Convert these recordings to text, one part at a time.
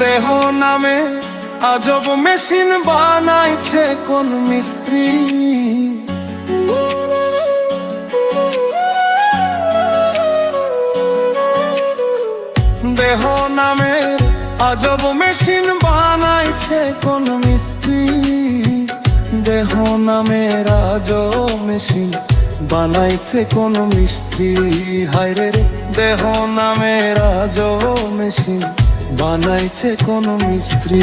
দেহ নামে আজব মেশিন বানাইছে কোন মিস্ত্রি। দেহ নামে আজব মেশিন বানাইছে কোন মিস্ত্রি। দেহ নামে আজব মেশিন বানাইছে কোন মিস্ত্রি। হায়রে রে, দেহ নামে আজব মেশিন বানাইছে কোন মিস্ত্রি।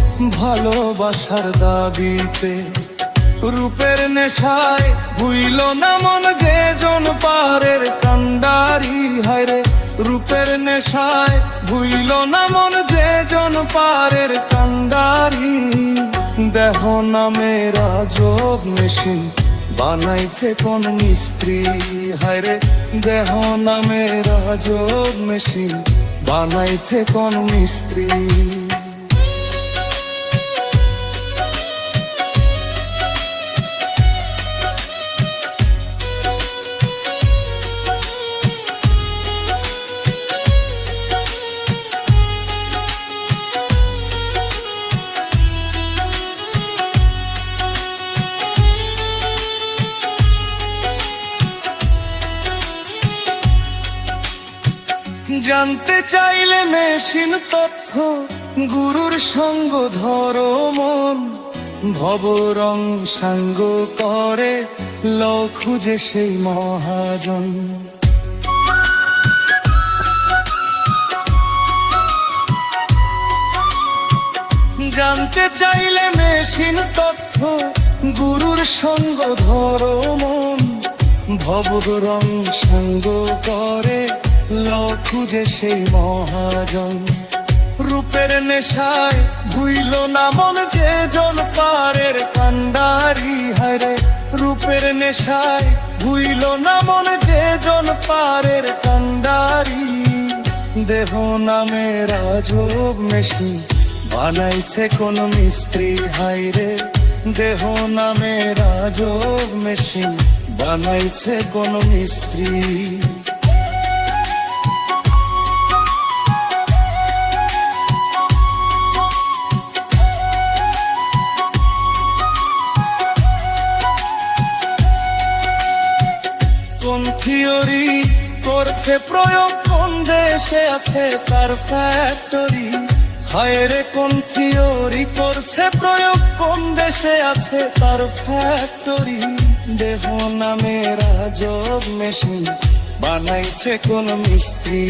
ভালোবাসার দাবিতে রূপের নেশায় ভুইল না মন যে জন পারের কান্ডারি হায়রে রূপের নেশায় ভুইল না মন যে জন পারের কান্ডারি। দেহ নামের আজব মেশিন বানাইছে কোন মিস্ত্রি হায়রে দেহ নামের আজব মেশিন বানাইছে কোন মিস্ত্রি। জানতে চাইলে মেশিন তথ্য, গুরুর সঙ্গ ধরো মন। ভবরং সাঙ্গ করে ল খুঁজে সেই মহাজন। জানতে চাইলে মেশিন তথ্য, গুরুর সঙ্গ ধরো মন। ভবরং সঙ্গ করে ল খুঁজে সেই মহাজন। রূপের নেশায় ভুইল না মন যে জন পারের কান্ডারি হারে রূপের নেশায় ভুইল না মন যে জন পারের কান্ডারি দেহ নামের আজব মেশিন বানাইছে কোন মিস্ত্রি। হাইরে দেহ নামের আজব মেশিন, বানাইছে কোন মিস্ত্রি। থিওরি করছে প্রয়োগ, কোন দেশে আছে তার ফ্যাক্টরি হায়রে কোন থিওরি করছে প্রয়োগ, কোন দেশে আছে তার ফ্যাক্টরি দেহ নামের আজব মেশিন বানাইছে কোন মিস্ত্রি?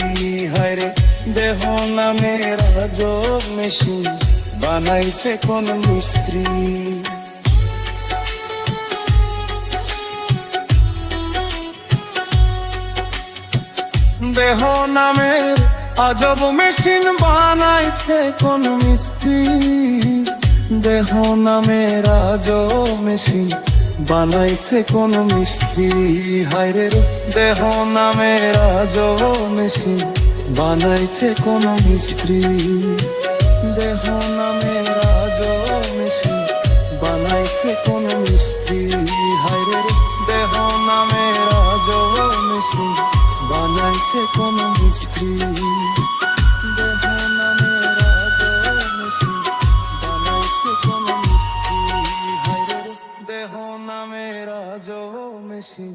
হায়রে দেহ নামের আজব মেশিন বানাইছে কোন মিস্ত্রি? দেহ নামের আজব মেশিন বানাইছে কোন মিস্ত্রি। দেহ নামের আজব মেশিন বানাইছে কোন মিস্ত্রি। হায়রে দেহ নামের আজব মেশিন বানাইছে কোন মিস্ত্রি। দেহ আছে কোনো মিস্ত্রি দেহ নামের আগমসি বানাইছে কোনো মিস্ত্রি দেহ নামের আগমসি